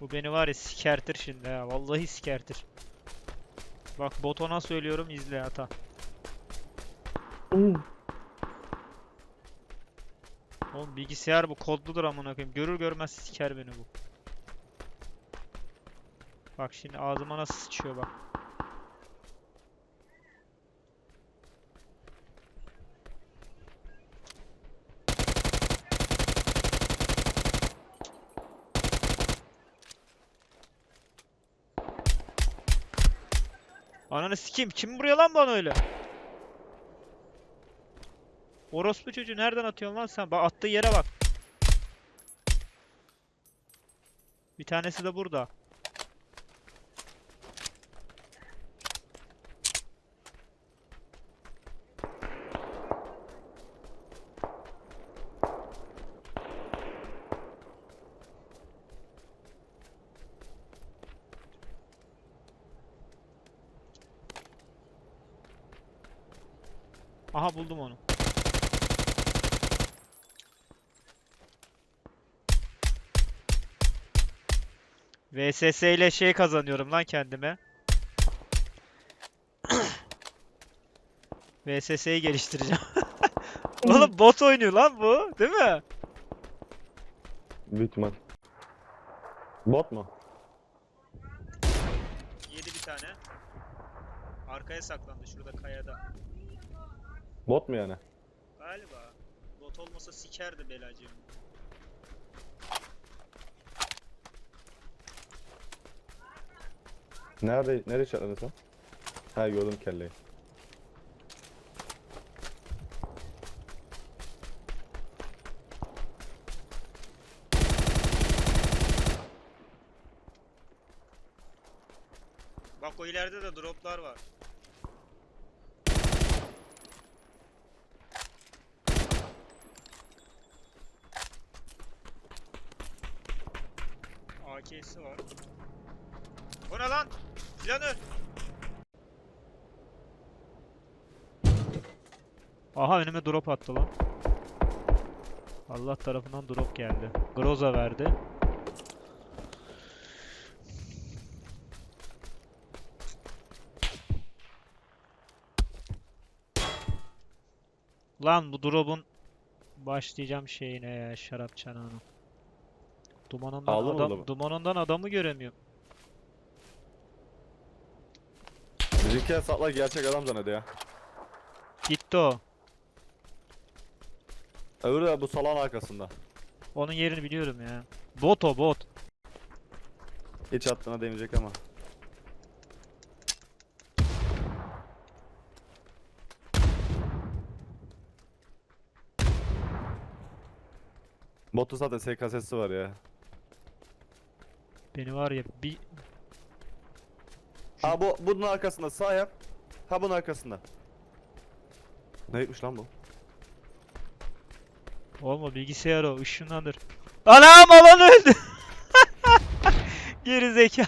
Bu beni var ya sikertir şimdi ya. Vallahi sikertir. Bak botona söylüyorum izle hata. Oğlum bilgisayar bu kodludur amına koyayım. Görür görmez siker beni bu. Bak şimdi ağzıma nasıl sıçıyor bak. Ananı sikeyim. Kim vuruyor lan bana öyle? Orospu çocuğu nereden atıyorsun lan sen? Bak attığı yere bak. Bir tanesi de burada. Aha buldum onu. VSS ile şey kazanıyorum lan kendime. VSS'yi geliştireceğim. Oğlum bot oynuyor lan bu, değil mi? Büyük ihtimal. Bot mu? Yedi bir tane. Arkaya saklandı şurada kayada. Bot mu yani? Galiba. Bot olmasa sikerdi belacığım. Nerede, nereye çatladın sen? Ha gördüm kelleyi. Bak o ileride de droplar var. AK'si var. O ne lan? Planör. Aha önüme drop attı lan. Allah tarafından drop geldi. Groza verdi. Lan bu drop'un başlayacağım şeyine ya şarap çanağına. Dumanından mı adam adamı? dumanından adamı göremiyorum. Bizimkiler sakla gerçek adam zannedi ya. Gitti o. Öbürü de bu salağın arkasında. Onun yerini biliyorum ya. Bot o bot. Hiç attığına değmeyecek ama. Botu zaten SKS'si var ya. Beni var ya bir Ha bu bunun arkasında sağ yap. Ha bunun arkasında. Neymiş lan bu? olma bilgisayar o ışınlandır. Anam alan öldü. Geri zekalı.